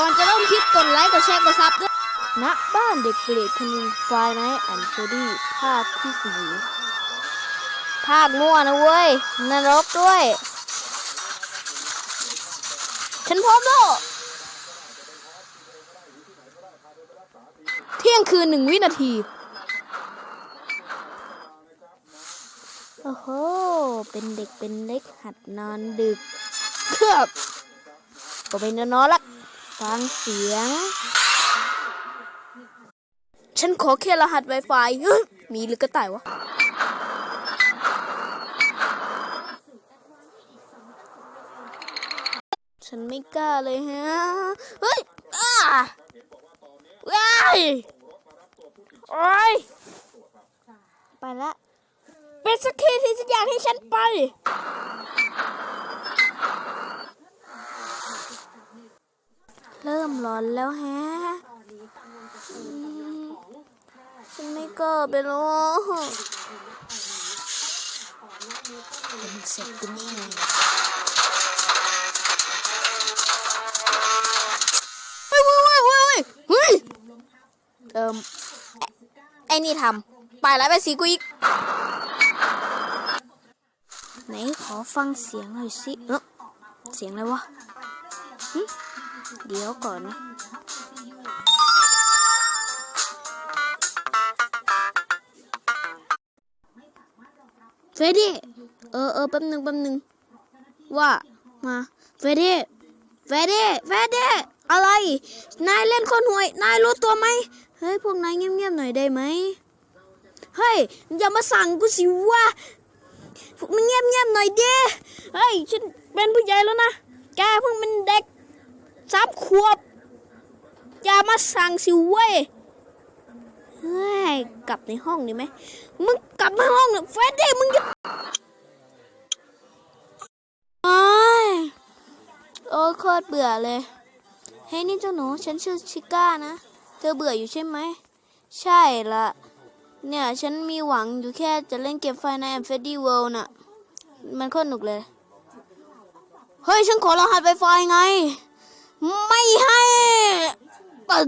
ก่อนจะเริ่มคลิปกดไลค์กดแชร์กดซับด้วยณบ้านเด็กเปรตคนนึ่งไฟไนท์อันเฟดี้ภาคที่สี่ภาคมั่วนะเว้ยนรกด้วย ฉันพร้อมแล้วเที่ยงคืนหนึ่งวินาที โอ้โห เป็นเด็กเป็นเล็กหัดนอนดึก เครือบก็ไปนอนละ ฟังเสียง ฉันขอแค่รหัส Wi-Fi มีหรือกระต่ายวะ ฉันไม่กล้าเลยฮะ เฮ้ยอ้าว้ายโอ้ย ไปละ เป็นสักทีที่จะอยากให้ฉันไป เริ่มร้อนแล้วแฮะฉันไม่กล้าไปหรอกเป็นเสร็จกูแน่เฮ้ยเฮ้ยเฮ้ยเฮ้ยเฮ้ยเอิมไอ้นี่ทำไปแล้วไปสีกูอีกไหนขอฟังเสียงหน่อยสิเออเสียงอะไรวะ เดี๋ยวก่อนนะเฟรดดี้เออเออแป๊บหนึ่งแป๊บหนึ่งว่ามาเฟรดดี้เฟรดดี้เฟรดดี้อะไร นายเล่นคนห่วย นายรู้ตัวไหมเฮ้ยพวกนายเงียบๆหน่อยได้ไหมเฮ้ยอย่ามาสั่งกูสิว่าพวกมึงเงียบๆหน่อยดิเฮ้ยฉันเป็นผู้ใหญ่แล้วนะแกเพิ่งเป็นเด็ก สามขวบ อย่ามาสั่งสิเว้ยเฮ้ยกลับในห้องดีไหมมึงกลับมาห้องเนี่ยเฟรดดี้มึงจะโอ้ยโอ้ยโคตรเบื่อเลยเฮ้ยนี่เจ้าหนูฉันชื่อชิก้านะ เธอเบื่ออยู่ใช่ไหม ใช่ละเนี่ย ฉันมีหวังอยู่แค่จะเล่นเกมไฟในแอมเฟดดี้เวิลด์น่ะ มันโคตรหนุกเลย เฮ้ย ฉันขอรหัสไวไฟไง ไม่ให้เปิด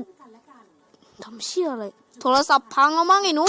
ทำเชี่ยอะไรโทรศัพท์พังแล้วมั้งไอ้หนู